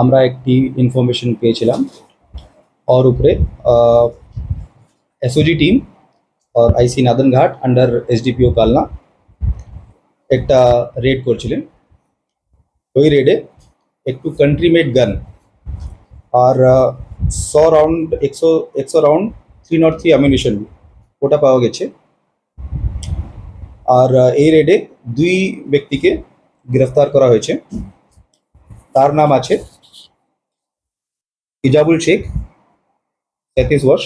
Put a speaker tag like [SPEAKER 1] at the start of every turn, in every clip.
[SPEAKER 1] আমরা একটি ইনফরমেশন পেয়েছিলাম। ওর উপরে এসওজি টিম আর IC Nadanghat under SDPO Kalna একটা রেড করছিলেন। ওই রেডে একটু কান্ট্রি মেড গান আর শো রাউন্ড একশো একশো round three not three ammunition ওটা পাওয়া গেছে। আর এই রেডে দুই ব্যক্তিকে গ্রেফতার করা হয়েছে। তার নাম আছে ইজাবুল শেখ তেত্রিশ বয়স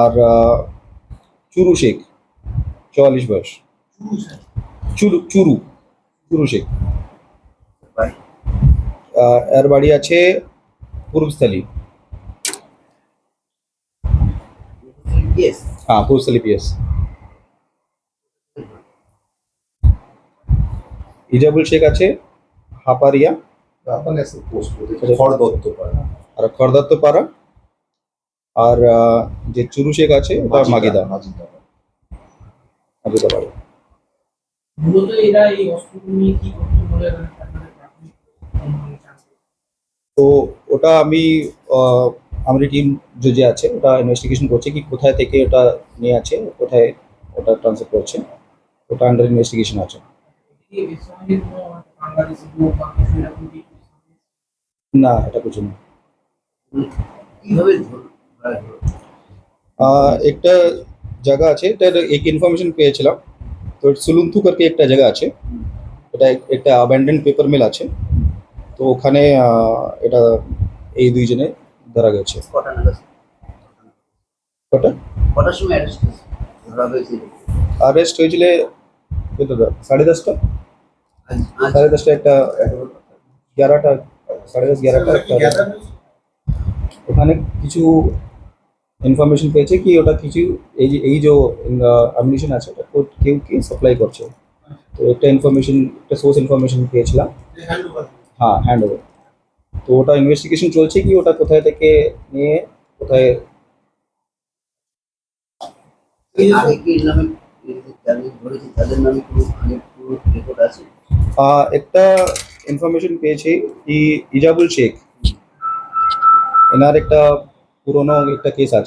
[SPEAKER 1] আর চুরু শেখ চুয়াল্লিশ বয়স। চুরু চুরু চুরু শেখ এর বাড়ি আছে পূর্বস্থলী. হ্যাঁ পূর্বস্থলী পিএস ইজাবুল শেখ আছে হাপারিয়া।
[SPEAKER 2] কাছে পোস্ট খড় দত্ত পাড়া।
[SPEAKER 1] আর খড়দত্ত পাড়া আর যে চুরু শেখ আছে ওটা মাগিদা।
[SPEAKER 2] মাজিদা।
[SPEAKER 1] মাগিদা পাড়া।
[SPEAKER 3] মূলত এরা এই অস্ত্রগুলো কি করতো বলে আপনাদের প্রাথমিক অনুমান আছে?
[SPEAKER 1] তো ওটা আমি আহ, আমাদের টিম যে যে আছে ওটা ইনভেস্টিগেশন করছে কি কোথায় থেকে ওটা নিয়ে আছে কোথায় ওটা ট্রান্সফার করছে। ওটা আন্ডার ইনভেস্টিগেশন আছে। না এটা কিছু না। একটা জায়গা আছে এটার এক ইনফরমেশন পেয়েছিলাম। তো সুলুন্থু করকে একটা জায়গা আছে। এটা একটা অ্যাবান্ডেন্ট পেপার মিল আছে। তো ওখানে এটা এই দুইজনে ধরা গেছে।
[SPEAKER 2] কটা কটার সময় অ্যারেস্ট ধরা
[SPEAKER 1] হয়েছিল সাড়ে দশটা? সাড়ে দশটা একটা গ্যারাটা সাড়ে দশ গ্যারাটা ওখানে কিছু ইনফরমেশন পেয়েছে কি ওটা কিছু এই যে এই যে অ্যামিনেশন আছে ওটা? কেউ কে সাপ্লাই করছে? তো একটা ইনফরমেশন একটা সোর্স ইনফরমেশন পেয়েছিলাম। হ্যাঁ হ্যান্ড ওভার তো ওটা ইনভেস্টিগেশন চলছে কি? ওটা কোথায় থেকে নিয়ে কোথায় একটা ইনফরমেশন পেয়েছি কি ইজাবুল শেখ এনার একটা পুরনো একটা কেস আছে।